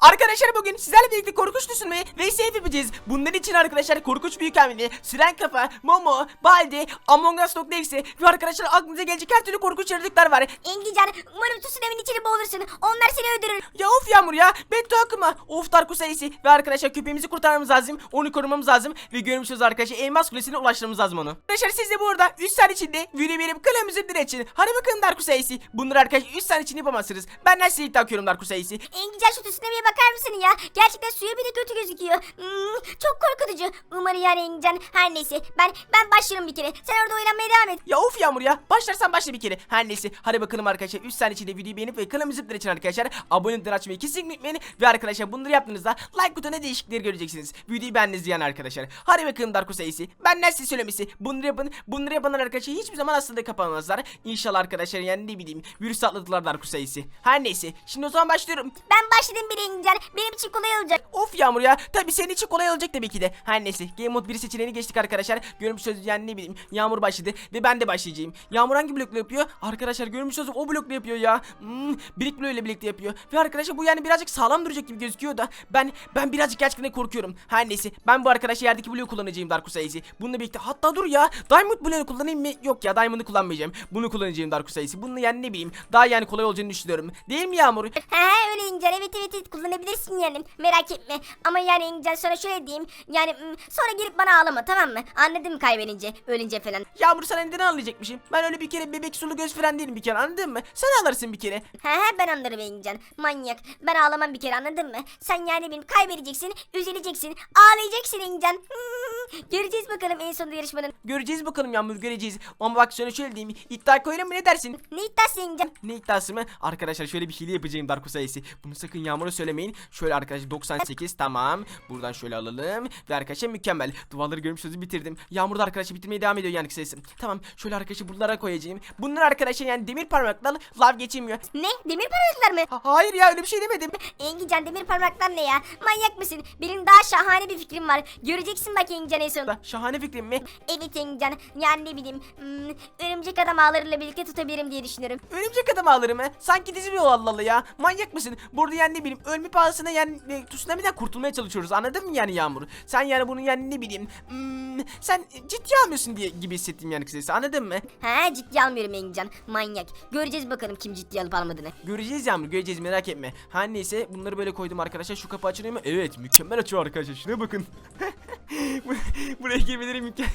Arkadaşlar bugün sizlerle birlikte korkunç düşünme ve seyf yapacağız. Bunların için arkadaşlar korkunç büyük hamle, siren kafa, momo, baldi, among us eksi ve arkadaşlar aklınıza gelecek her türlü korkunç yaratıklar var. Engican umarım tsunami'nin içine boğulursun. Onlar seni öldürür. Ya of Yağmur ya beddua akıma. Of Darko sayısı ve arkadaşlar köpeğimizi kurtarmamız lazım. Onu korumamız lazım ve görmüşüz arkadaşlar elmas kulesine ulaştırmamız lazım onu. Arkadaşlar siz de bu arada 3 saniye içinde video verip kalemimizi direçin. Hadi bakalım Darko sayısı. Bunları arkadaşlar 3 saniye içinde yapamazsınız. Benden size iddia akıyorum Darko sayısı. Engican şu tsunami'ye bakar mısın ya? Gerçekten suya bile kötü gözüküyor. Hmm, çok korkutucu. Umarım yani Engican. Her neyse ben ben başlarım bir kere. Sen orada oynamaya devam et. Ya of Yağmur ya. Başlarsan başla bir kere. Her neyse. Hadi bakalım arkadaşlar. 3 saniye içinde videoyu beğenip ve kanalımı zıplar için arkadaşlar. Abone açmayı kesinlikle unutmayın. Ve arkadaşlar bunları yaptığınızda like butonuna değişiklikleri göreceksiniz. Videoyu beğendiniz yani arkadaşlar. Hadi bakalım Darko sayısı. Benden size söylemesi. Bunları yapın. Bunları yapanlar arkadaşlar hiçbir zaman aslında kapanmazlar. İnşallah arkadaşlar yani ne bileyim. Virüs atladılar Darko sayısı. Her neyse. Şimdi o zaman başlıyorum. Ben başladım bile Engican. Benim için kolay olacak. Of Yağmur ya. Tabii senin için kolay olacak tabii ki de. Her neyse. Game Mode 1 seçeneğini geçtik arkadaşlar. Görmüş sözü yani ne bileyim. Yağmur başladı ve ben de başlayacağım. Yağmur hangi blokla yapıyor? Arkadaşlar görmüş sözü o blokla yapıyor ya. Hmm, Brick bloğuyla birlikte yapıyor. Ve arkadaşlar bu yani birazcık sağlam duracak gibi gözüküyor da. Ben ben birazcık gerçekten korkuyorum. Her neyse. Ben bu arkadaşlar yerdeki bloğu kullanacağım Darkus sayısı. Bununla birlikte hatta dur ya. Diamond bloğunu kullanayım mı? Yok ya Diamond'ı kullanmayacağım. Bunu kullanacağım Darkus sayısı. Bununla yani ne bileyim. Daha yani kolay olacağını düşünüyorum. Değil mi Yağmur? He öyle Engican. Evet evet evet kullanabilirsin yani. Merak etme. Ama yani Engican sana şöyle diyeyim. Yani sonra gelip bana ağlama tamam mı? Anladın mı kaybedince? Ölünce falan. Yağmur sana neden anlayacakmışım? Ben öyle bir kere bebek sulu göz falan değilim bir kere anladın mı? Sen ağlarsın bir kere. He he ben anlarım Engican. Manyak. Ben ağlamam bir kere anladın mı? Sen yani benim kaybedeceksin, üzüleceksin, ağlayacaksın Engican. Hmm, Göreceğiz bakalım en sonunda yarışmanın. Göreceğiz bakalım Yağmur göreceğiz. Ama bak sana şöyle diyeyim. İddia koyalım mı ne dersin? Ne iddiası Engican? Ne iddiası mı? Arkadaşlar şöyle bir hile yapacağım Darko sayısı. Bunu sakın Yağmur'a söylemeyin. Şöyle arkadaşlar 98 tamam. Buradan şöyle alalım. Ve arkadaşlar mükemmel. Duvarları görmüş sözü bitirdim. Yağmur da arkadaşlar bitirmeye devam ediyor yani sayısı. Tamam şöyle arkadaşlar buralara koyacağım. Bunlar arkadaşlar yani demir parmaklar lav geçemiyor. Ne? Demir parmaklar mı? Ha- hayır ya öyle bir şey demedim. Engican demir parmaklar ne ya? Manyak mısın? Benim daha şahane bir fikrim var. Göreceksin bak Engican en sonunda. Da, şahane fikrim mi? Evet Engican. Yani ne bileyim. Hmm, örümcek adam ağlarıyla birlikte tutabilirim diye düşünüyorum. Örümcek adam ağları mı? Sanki dizi bir Allah ya. Manyak mısın? Burada yani ne bileyim ölme pahasına yani e, tsunami'den kurtulmaya çalışıyoruz. Anladın mı yani Yağmur? Sen yani bunun yani ne bileyim. hmm, sen ciddiye almıyorsun diye gibi hissettim yani kısacası. Anladın mı? He ciddi almıyorum Engican. Manyak. Göreceğiz bakalım kim ciddi alıp almadığını. Göreceğiz Yağmur göreceğiz merak etme. Her neyse bunları böyle koydum arkadaşlar. Şu kapı açılıyor mu? Evet mükemmel açıyor arkadaşlar. Şuna bakın. Bu- Buraya girmeleri imkan...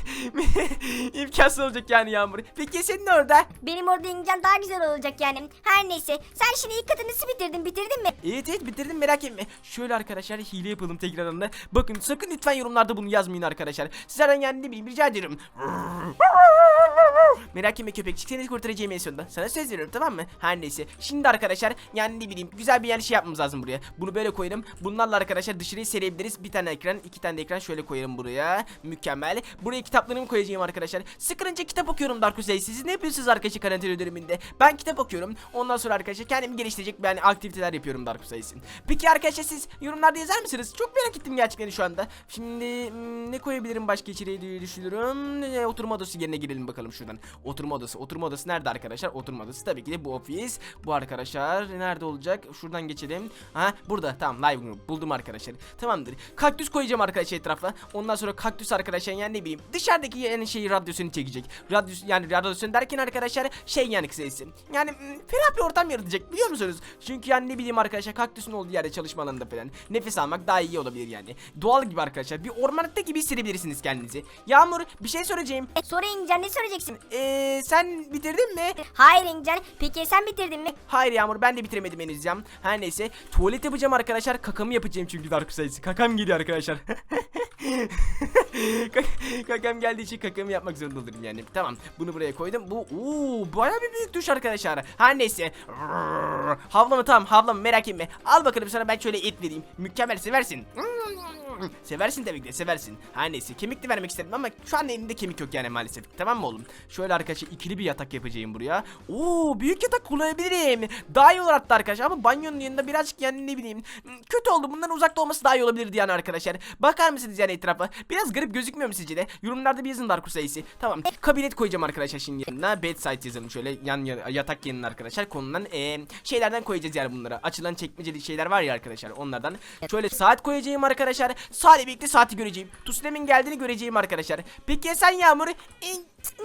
imkansız olacak yani Yağmur. Peki senin orada? Benim orada Engican daha güzel olacak yani. Her neyse. Sen şimdi ilk katını nasıl bitirdin? Bitirdin mi? Evet evet bitirdim merak etme. Şöyle arkadaşlar hile yapalım tekrardan da. Bakın sakın lütfen yorumlarda bunu yazmayın arkadaşlar. Sizlerden yani ne bileyim rica ediyorum. Merak etme köpekçik seni kurtaracağım en sonunda. Sana söz veriyorum tamam mı? Her neyse. Şimdi arkadaşlar yani ne bileyim güzel bir yani şey yapmamız lazım buraya. Bunu böyle koyalım. Bunlarla arkadaşlar dışarıyı serebiliriz. Bir tane ekran, iki tane ekran şöyle koyalım buraya. Mükemmel. Buraya kitaplarımı koyacağım arkadaşlar. Sıkılınca kitap okuyorum Dark Husey. Siz ne yapıyorsunuz arkadaşlar karantina döneminde? Ben kitap okuyorum. Ondan sonra arkadaşlar kendimi geliştirecek yani aktiviteler yapıyorum Dark Husey'sin. Peki arkadaşlar siz yorumlarda yazar mısınız? Çok merak ettim gerçekten şu anda. Şimdi hmm, ne koyabilirim başka içeriye diye düşünüyorum. E, oturma odası yerine girelim bakalım şuradan. Oturma odası. Oturma odası nerede arkadaşlar? Oturma odası tabii ki de bu ofis. Bu arkadaşlar nerede olacak? Şuradan geçelim. Ha burada. Tamam live room. Buldum arkadaşlar. Tamamdır. Kaktüs koyacağım arkadaşlar etrafa. Ondan sonra kaktüs arkadaşlar yani ne bileyim dışarıdaki yani şeyi radyosunu çekecek. Radyos yani radyosunu derken arkadaşlar şey yani kısacası. Yani mm, ferah bir ortam yaratacak biliyor musunuz? Çünkü yani ne bileyim arkadaşlar kaktüsün olduğu yerde çalışma alanında falan nefes almak daha iyi olabilir yani. Doğal gibi arkadaşlar. Bir ormanlıkta gibi hissedebilirsiniz kendinizi. Yağmur bir şey soracağım. E, sonra Engican ne soracaksın? Eee sen bitirdin mi? Hayır Engican. Peki sen bitirdin mi? Hayır Yağmur ben de bitiremedim henüz ya. Her neyse tuvalet yapacağım arkadaşlar. Kakamı yapacağım çünkü Dark sayısı. Kakam geliyor arkadaşlar. Kak- kakam geldiği için kakamı yapmak zorunda olurum yani. Tamam bunu buraya koydum. Bu uuu baya bir büyük duş arkadaşlar. Her neyse. Havlama tamam havlama merak etme. Al bakalım sana ben şöyle et vereyim. Mükemmel seversin. Seversin tabii ki de seversin. Her neyse kemik de vermek istedim ama şu an elimde kemik yok yani maalesef. Tamam mı oğlum? Şöyle arkadaşlar ikili bir yatak yapacağım buraya. Oo büyük yatak kullanabilirim. Daha iyi olur hatta arkadaşlar ama banyonun yanında birazcık yani ne bileyim kötü oldu. Bundan uzakta olması daha iyi olabilirdi yani arkadaşlar. Bakar mısınız yani etrafa? Biraz garip gözükmüyor mu sizce de? Yorumlarda bir yazın Darkus sayısı. Tamam. Kabinet koyacağım arkadaşlar şimdi yanına. Bedside yazalım şöyle yan, yatak yanına arkadaşlar. Konulan eee, şeylerden koyacağız yani bunlara. Açılan çekmeceli şeyler var ya arkadaşlar onlardan. Şöyle saat koyacağım arkadaşlar. Saatle birlikte saati göreceğim. Tusunem'in geldiğini göreceğim arkadaşlar. Peki ya sen Yağmur? E,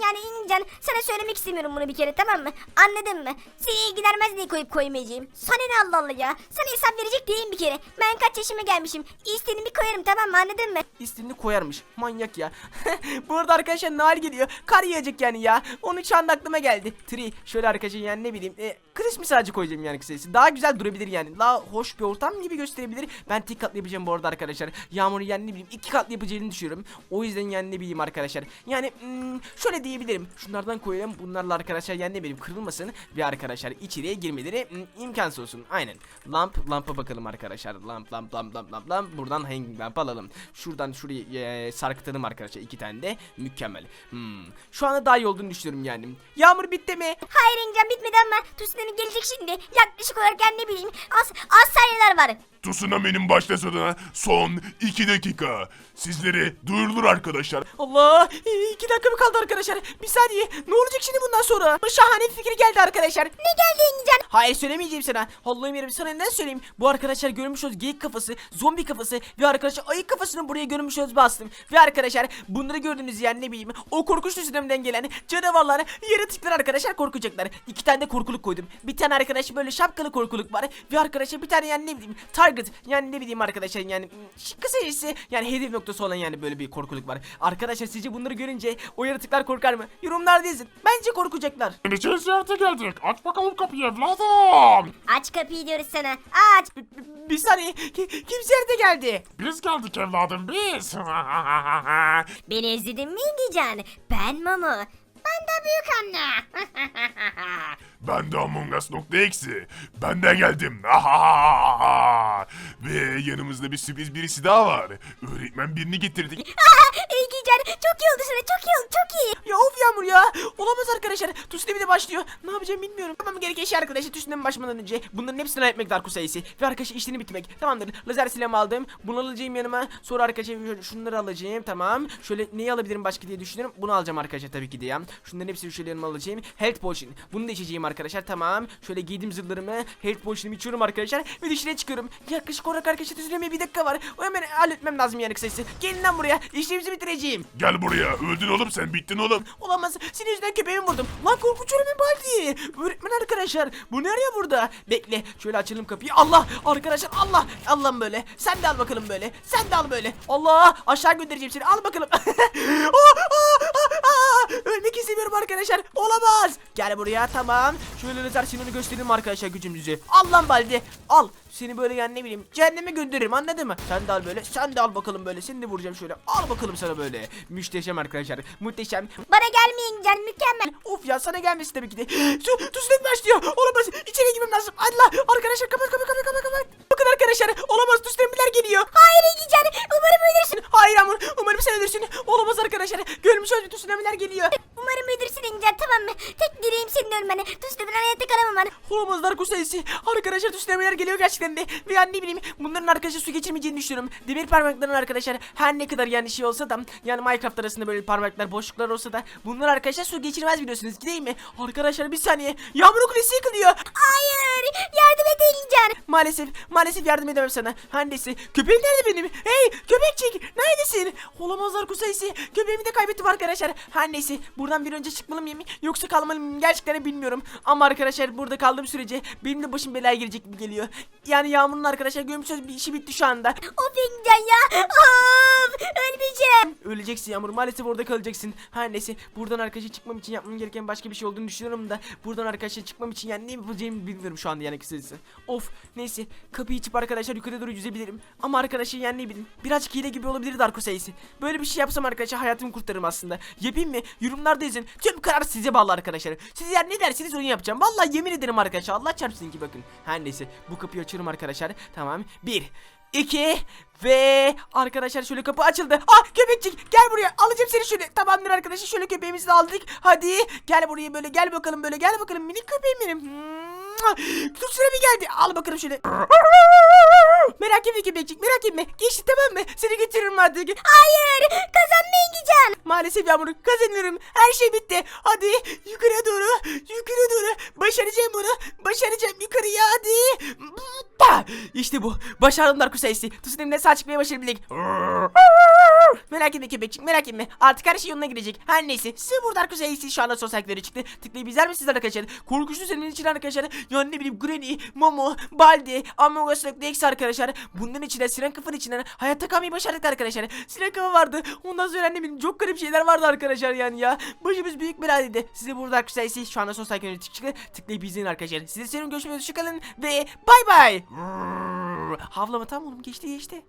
Yani İngilizcen sana söylemek istemiyorum bunu bir kere tamam mı? Anladın mı? Seni ilgilenmez diye koyup koymayacağım. Sana ne Allah Allah ya? Sana hesap verecek değilim bir kere. Ben kaç yaşıma gelmişim. İstediğimi koyarım tamam mı anladın mı? İsmini koyarmış. Manyak ya. Bu arada arkadaşlar nar geliyor. Kar yağacak yani ya. Onun şu anda aklıma geldi. Tree. Şöyle arkadaşlar yani ne bileyim. E, Christmas ağacı koyacağım yani kısacası. Daha güzel durabilir yani. Daha hoş bir ortam gibi gösterebilir. Ben tek katlı yapacağım bu arada arkadaşlar. Yağmur'u yani ne bileyim iki katlı yapacağını düşünüyorum. O yüzden yani ne bileyim arkadaşlar. Yani hmm, şöyle diyebilirim. Şunlardan koyalım. Bunlarla arkadaşlar yani ne bileyim kırılmasın. Ve arkadaşlar içeriye girmeleri hmm, imkansız olsun. Aynen. Lamp. Lampa bakalım arkadaşlar. Lamp lamp lamp lamp lamp lamp. Buradan hanging lamp alalım. Şuradan şuraya e, sarkıtalım arkadaşlar. iki tane de. Mükemmel. Hmm. Şu anda daha iyi olduğunu düşünüyorum yani. Yağmur bitti mi? Hayır İngilizcen bitmedi ama Tsunami gelecek şimdi. Yaklaşık olarak yani ne bileyim az, az saniyeler var. Tsunami'nin başlasına son 2 dakika. Sizlere duyurulur arkadaşlar. Allah! e, iki dakika mı kaldı arkadaşlar? Bir saniye. Ne olacak şimdi bundan sonra? Şahane bir fikir geldi arkadaşlar. Ne geldi İngilizcen? Hayır söylemeyeceğim sana. Allah'ım yarabbim sana neden söyleyeyim? Bu arkadaşlar görmüş olduğunuz geyik kafası, zombi kafası ve arkadaşlar ayı kafasını buraya görmüş olduğunuz bastım. Ve arkadaşlar bunları gördüğünüz yani ne bileyim o korkunç düzlemden gelen canavarlar, yaratıklar arkadaşlar korkacaklar. İki tane de korkuluk koydum. Bir tane arkadaş böyle şapkalı korkuluk var. Ve arkadaşlar bir tane yani ne bileyim target yani ne bileyim arkadaşlar yani ım, kısacası yani hedef noktası olan yani böyle bir korkuluk var. Arkadaşlar sizce bunları görünce o yaratıklar korkar mı? Yorumlarda yazın. Bence korkacaklar. İçin ziyarete geldik. Aç bakalım kapıyı evladım. Aç kapıyı diyoruz sana. Aç. Bir, saniye. Ki- Kimse de geldi. Biz geldik evladım biz. Beni özledin mi İngilizcen? Ben Momo. Ben de büyük anne. ben de Among Us nokta eksi. Ben de geldim. Ve yanımızda bir sürpriz birisi daha var. Öğretmen birini getirdik. İngilizcen çok iyi oldu sana çok iyi oldu çok iyi. Ya of Yağmur ya. Olamaz arkadaşlar. Tsunami de başlıyor. Ne yapacağım bilmiyorum. Tamam gereken şey arkadaşlar Tsunami başlamadan önce bunların hepsini halletmek Darko sayısı. Ve arkadaşlar işlerini bitirmek. Tamamdır. Lazer silahımı aldım. Bunu alacağım yanıma. Sonra arkadaşlar şöyle şunları alacağım. Tamam. Şöyle neyi alabilirim başka diye düşünüyorum. Bunu alacağım arkadaşlar tabii ki de ya. Şunların hepsini şöyle yanıma alacağım. Health potion. Bunu da içeceğim arkadaşlar. Tamam. Şöyle giydim zırhlarımı. Health potion'ımı içiyorum arkadaşlar. Ve dışarıya çıkıyorum. Yaklaşık olarak arkadaşlar Tsunami'ye bir dakika var. O hemen halletmem lazım yani kısacası. Gelin lan buraya. İşlerimizi bitireceğim. Gel buraya. Öldün oğlum sen bittin oğlum. Olamaz. Senin yüzünden köpeğimi vurdum. Lan korkunç ölümün baldi. Öğretmen arkadaşlar. Bu nereye burada? Bekle. Şöyle açalım kapıyı. Allah. Arkadaşlar Allah. Allah'ım böyle. Sen de al bakalım böyle. Sen de al böyle. Allah. Aşağı göndereceğim seni. Al bakalım. Aa, aa, aa. Ölmek istemiyorum arkadaşlar. Olamaz. Gel buraya. Tamam. Şöyle lazer sinonu göstereyim arkadaşlar gücümüzü. Al lan baldi. Al. Seni böyle yani ne bileyim cehenneme gönderirim anladın mı? Sen de al böyle sen de al bakalım böyle seni de vuracağım şöyle al bakalım sana böyle. Müşteşem arkadaşlar muhteşem. Bana gelme İngilizcen mükemmel. Of ya sana gelmesin tabii ki de. Su, tuzluk başlıyor. Olamaz. İçeri girmem lazım. Allah. Arkadaşlar kapat kapat kapat kapat kapat. Bakın arkadaşlar. Olamaz. Tuzlemler geliyor. Hayır İngilizcen umarım ölürsün. Hayır Amur. Umarım sen ölürsün. Olamaz arkadaşlar. Görmüş olduğunuz tsunamiler geliyor. Umarım ölürsün İngilizcen tamam mı? Tek dileğim senin ölmeni. Tsunami'den hayatta kalamaman. Olamazlar kusayısı. Arkadaşlar tsunamiler geliyor gerçekten de. Ve yani ne bileyim bunların arkadaşlar su geçirmeyeceğini düşünüyorum. Demir parmakların arkadaşlar her ne kadar yani şey olsa da yani Minecraft arasında böyle parmaklar boşluklar olsa da bunlar arkadaşlar su geçirmez biliyorsunuz değil mi? Arkadaşlar bir saniye. Yağmur kulesi yıkılıyor. Hayır yardım İngilizcen. Maalesef, maalesef yardım edemem sana. Neyse. Köpeğim nerede benim? Hey, köpekçik, neredesin? Olamazlar kusayısı. Köpeğimi de kaybettim arkadaşlar. Neyse, buradan bir önce çıkmalı mıyım yoksa kalmalı mıyım gerçekten bilmiyorum. Ama arkadaşlar burada kaldığım sürece benim de başım belaya girecek gibi geliyor. Yani Yağmur'un arkadaşlar görmüşsünüz bir işi bitti şu anda. Of İngilizcen ya. Of ölmeyeceğim. Öleceksin Yağmur. Maalesef orada kalacaksın. Her neyse. Buradan arkadaşlar çıkmam için yapmam gereken başka bir şey olduğunu düşünüyorum da. Buradan arkadaşlar çıkmam için yani ne yapacağımı bilmiyorum şu anda yani kısacası. Of. Neyse. Kapıyı açıp arkadaşlar yukarı doğru yüzebilirim. Ama arkadaşlar yani ne bileyim. Birazcık hile gibi olabilir Darko sayısı. Böyle bir şey yapsam arkadaşlar hayatımı kurtarırım aslında. Yapayım mı? Yorumlarda yazın. Tüm karar size bağlı arkadaşlar. Siz yani ne derseniz onu yapacağım. Vallahi yemin ederim arkadaşlar. Allah çarpsın ki bakın. Her neyse. Bu kapıyı açıyorum arkadaşlar. Tamam. Bir. 2 ve arkadaşlar şöyle kapı açıldı. Ah köpekçik gel buraya alacağım seni şöyle. Tamamdır arkadaşlar şöyle köpeğimizi aldık. Hadi gel buraya böyle gel bakalım böyle gel bakalım minik köpeğim benim. Tut sıra bir geldi. Al bakalım şöyle. Merak etme köpekçik merak etme. Geçti tamam mı? Seni götürürüm artık. Hayır kazanmaya gideceğim. Maalesef Yağmur kazanıyorum. Her şey bitti. Hadi yukarıya doğru. Yukarıya doğru. Başaracağım bunu. Başaracağım yukarıya hadi. Hoppa! İşte bu. Başardım Dark Sayısı. Tsunami'den sağ çıkmaya başarabildik. Merak etme köpekçik merak etme. Artık her şey yoluna girecek. Her neyse. Size burada Dark Sayısı şu anda sosyal çıktı. Tıklayıp izler misiniz arkadaşlar? Korkunçlu serimin için arkadaşlar. Yani ne bileyim Granny, Momo, Baldi, Among Us, Dex arkadaşlar. Bunların içinden Siren Kafa'nın içinden hayatta kalmayı başardık arkadaşlar. Siren Kafa vardı. Ondan sonra ne bileyim çok garip şeyler vardı arkadaşlar yani ya. Başımız büyük beladeydi. Size burada Dark Sayısı şu anda sosyal hakları çıktı. Tıklayıp izleyin arkadaşlar. Size senin görüşmek üzere. Hoşçakalın ve bay bay. Havlama tamam oğlum geçti geçti.